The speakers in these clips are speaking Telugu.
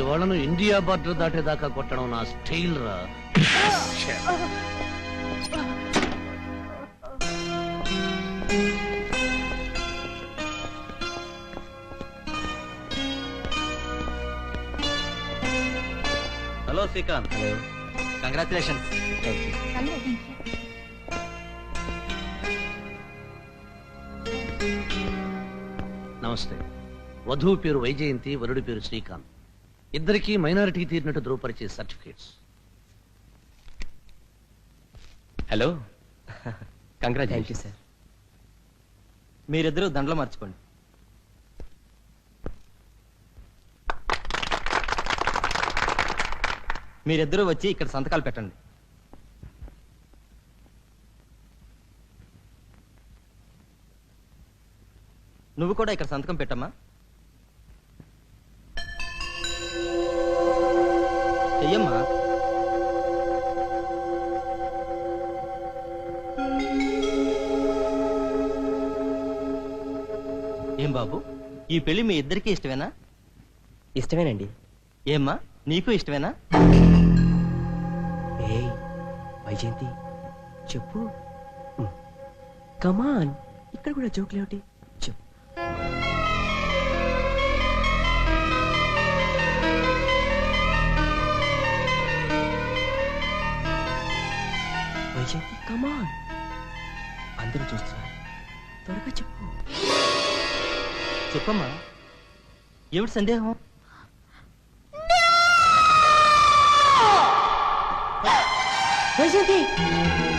ఇలాంటి వాళ్ళను ఇండియా బార్డర్ దాటేదాకా కొట్టడం నా స్టైల్ రా. హలో శ్రీకాంత్. హలో. కంగ్రాచులేషన్స్ నమస్తే. వధువు పేరు వైజయంతి వరుడి పేరు శ్రీకాంత్. ఇద్దరికీ మైనారిటీ తీరినట్టు ధృవపరిచే certificates. Hello. Thank you congratulation sir మీరిద్దరూ దండలు మార్చుకోండి. మీరిద్దరూ వచ్చి ఇక్కడ సంతకాలు పెట్టండి. నువ్వు కూడా ఇక్కడ సంతకం పెట్టమ్మా. చెయ్యమ్మా. ఏం బాబు ఈ పెళ్ళి మీ ఇద్దరికీ ఇష్టమేనా? ఇష్టమేనండి. ఏమ్మా నీకు ఇష్టమేనా? ఏ వైజయంతి చెప్పు. కమాన్ ఇక్కడ కూడా జోకులు వైజయంతి కమాన్ అందరూ చూస్తున్నారు. త్వరగా చెప్పు. చెప్పమ్మా. ఏమిటి సందేహం? వైజయంతి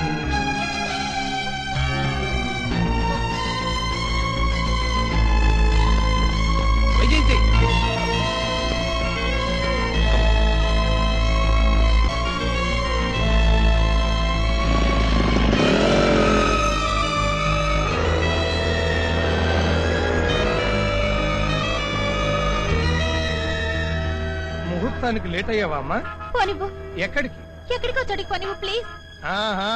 ముహూర్తానికి లేట్ అయ్యావా అమ్మా? పోనివ్వు. ఎక్కడికి? ఎక్కడికో చోటికి పోనివ్వు ప్లీజ్. ఆహా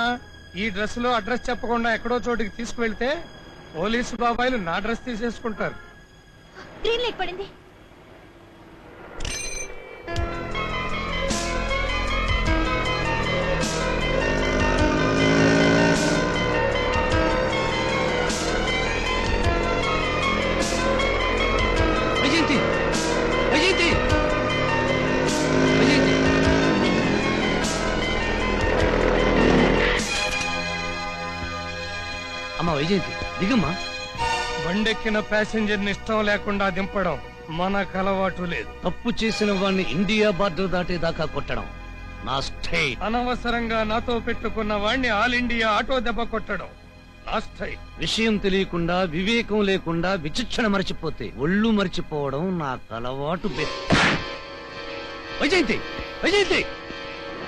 ఈ డ్రెస్లో అడ్రస్ చెప్పకుండా ఎక్కడో చోటికి తీసుకువెళ్తే పోలీసు బాబాయిలు నా డ్రెస్ తీసేసుకుంటారు. గ్రీన్ లైట్ పడింది. వైజయంతి దిగమ్మా. బండెక్కిన ప్యాసింజర్ని ఇష్టం లేకుండా దింపడం మనకు అలవాటు లేదు. తప్పు చేసిన వాడిని ఇండియా బార్డర్ దాటేదాకా కొట్టడం నా స్టైల్. అనవసరంగా నాతో పెట్టుకున్న వాణ్ణి ఆల్ ఇండియా ఆటో దెబ్బ కొట్టడం నా స్టైల్. విషయం తెలియకుండా వివేకం లేకుండా విచక్షణ మరచిపోతే ఒళ్ళు మర్చిపోవడం నాకు అలవాటు బె- వైజయంతి! వైజయంతి!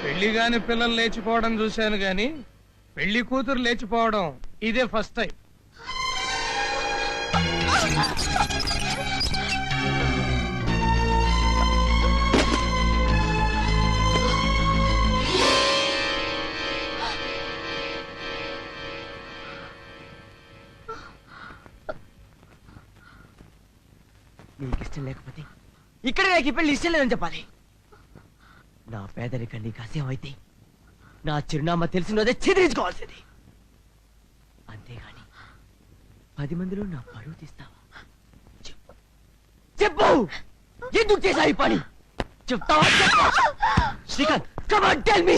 పెళ్ళి గాని పిల్లలు లేచిపోవడం చూశాను గాని పెళ్ళి కూతురు లేచిపోవడం ఇదే ఫస్ట్ టైం. నీకు ఇష్టం లేకపోతే ఇక్కడ నాకు ఈ పెళ్ళి ఇష్టం లేదని చెప్పాలి. నా పేదరికం నీకు అసహ్యం అయితే నా చిరునామా తెలిసినదే చెదిరించుకోవాల్సింది. అంతేగాని పది మందిలో నా పరువు తీస్తావా చెప్పు చెప్పు ఎందుకు చేసా ఈ పని చెప్తావా. Srikanth come on tell me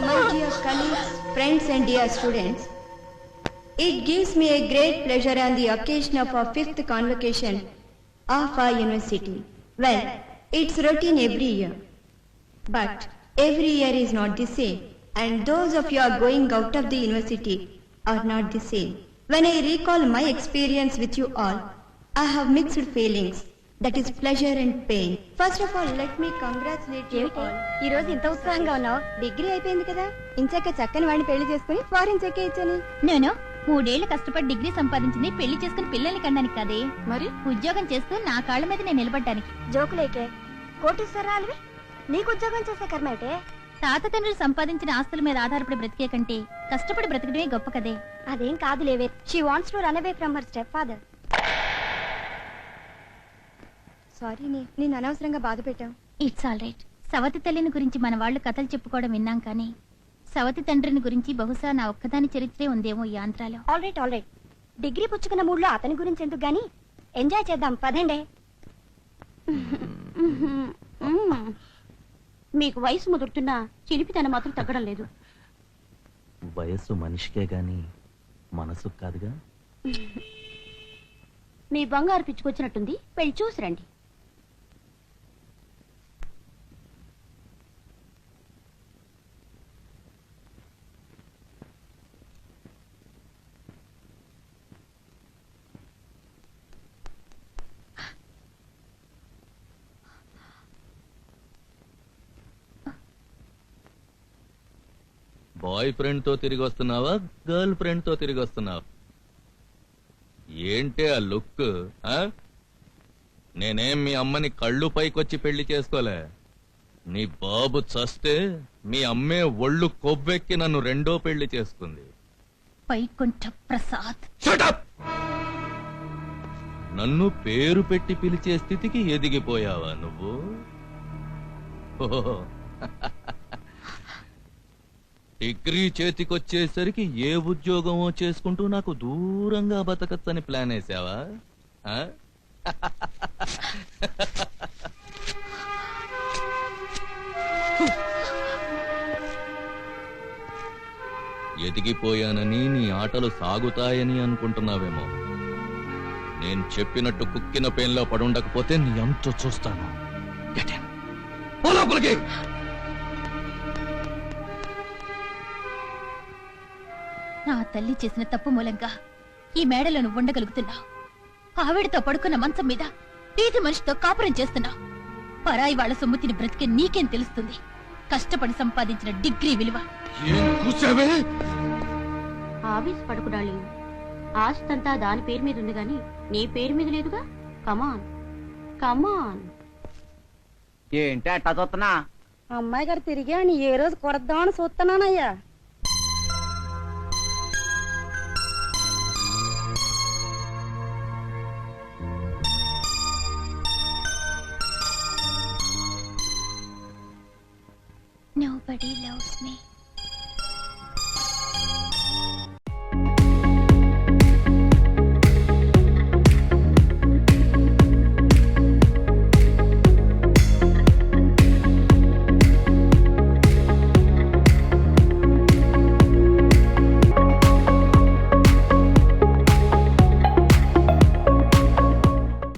My dear colleagues, friends and dear students, it gives me a great pleasure on the occasion of our fifth convocation of our university. Well, it's routine every year. But every year is not the same and those of you are going out of the university are not the same. When I recall my experience with you all, I have mixed feelings. That is pleasure and pain. First of all, let me congratulate you ఏమిటి all. ఈ రోజు ఇంత ఉత్సాహంగా ఉన్నావు డిగ్రీ అయిపోయింది కదా ఇంచాక చక్కని వాడిని పెళ్ళి చేసుకుని ఫారిన్ చెక్కేయచ్చని నేను మూడేళ్ళు కష్టపడి డిగ్రీ సంపాదించింది పెళ్ళి చేసుకుని పిల్లల్ని కనడానికి కాదే మరి ఉద్యోగం చేస్తూ నా కాళ్ళ మీద నేను నిలబడ్డానికి జోకులేకే కోటీశ్వరాలువి నీకు ఉద్యోగం చేసే కర్మేటే తాత తండ్రులు సంపాదించిన ఆస్తుల మీద ఆధారపడి బ్రతికే కంటే కష్టపడి బ్రతకడమే గొప్ప కదే అదేం కాదు లేవే. She wants to run away from her step father sorry నీ నేను అనవసరంగా బాధ పెట్టాం ఇట్స్ ఆల్ రైట్ సవతి తల్లిని గురించి మన వాళ్ళు కథలు చెప్పుకోవడం విన్నాం కానీ సవతి తండ్రిని గురించి బహుశా నా ఒక్కదాని చరిత్రే ఉందేమో ఈ ఆంధ్రాలో. All right all right degree పుచ్చుకున్న మూడ్లో అతని గురించి ఎందుకు గాని ఎంజాయ్ చేద్దాం. పదండి. మీకు వయసు ముదురుతున్నా చిలిపితనం మాత్రం తగ్గడం లేదు. వయస్సు మనిషికే గాని మనసు కాదుగా? మీ బంగారు పిచ్చుకొచ్చినట్టుంది. వెళ్ళి చూసి రండి. బాయ్ ఫ్రెండ్తో తిరిగి వస్తున్నావా గర్ల్ ఫ్రెండ్తో తిరిగి వస్తున్నావా ఏంటి ఆ లుక్? నేనేం మీ అమ్మని కళ్ళు పైకొచ్చి పెళ్ళి చేసుకోలే నీ బాబు చస్తే మీ అమ్మే ఒళ్ళు కొవ్వెక్కి నన్ను రెండో పెళ్ళి చేసుకుంది వైకుంఠ ప్రసాద్! నన్ను పేరు పెట్టి పిలిచే స్థితికి ఎదిగిపోయావా నువ్వు ఓహో. డిగ్రీ చేతికొచ్చేసరికి ఏ ఉద్యోగమో చేసుకుంటూ నాకు దూరంగా బతకచ్చని ప్లాన్ వేసావా? ఆ? ఎదిగిపోయానని నీ ఆటలు సాగుతాయని అనుకుంటున్నావేమో. నేను చెప్పినట్టు కుక్కిన పెయిన్లో పడుండకపోతే నీ అంత చూస్తాను. నా తల్లి చేసిన తప్పు మూలంగా ఈ మేడలో నువ్వు ఉండగలుగుతున్నావు. ఆవిడతో పడుకున్న మంచం మీద వీధి మనిషితో కాపురం చేస్తున్నావు. పరాయి వాళ్ళ సొమ్ము తిని బ్రతికే నీకేం తెలుస్తుంది? కష్టపడి సంపాదించిన డిగ్రీ విలువ. ఏం కూసావే ఆఫీస్ పడుకుడాలి. ఆస్తంతా దాని పేరు మీద ఉంది గాని నీ పేరు మీద లేదుగా? కమాన్ కమాన్ ఏంటి అట్టా చూస్తున్నా? అమ్మాయి గారు తిరిగి అని ఏ రోజు కొడద్దామని చూస్తున్నానయ్యా. Nobody loves me.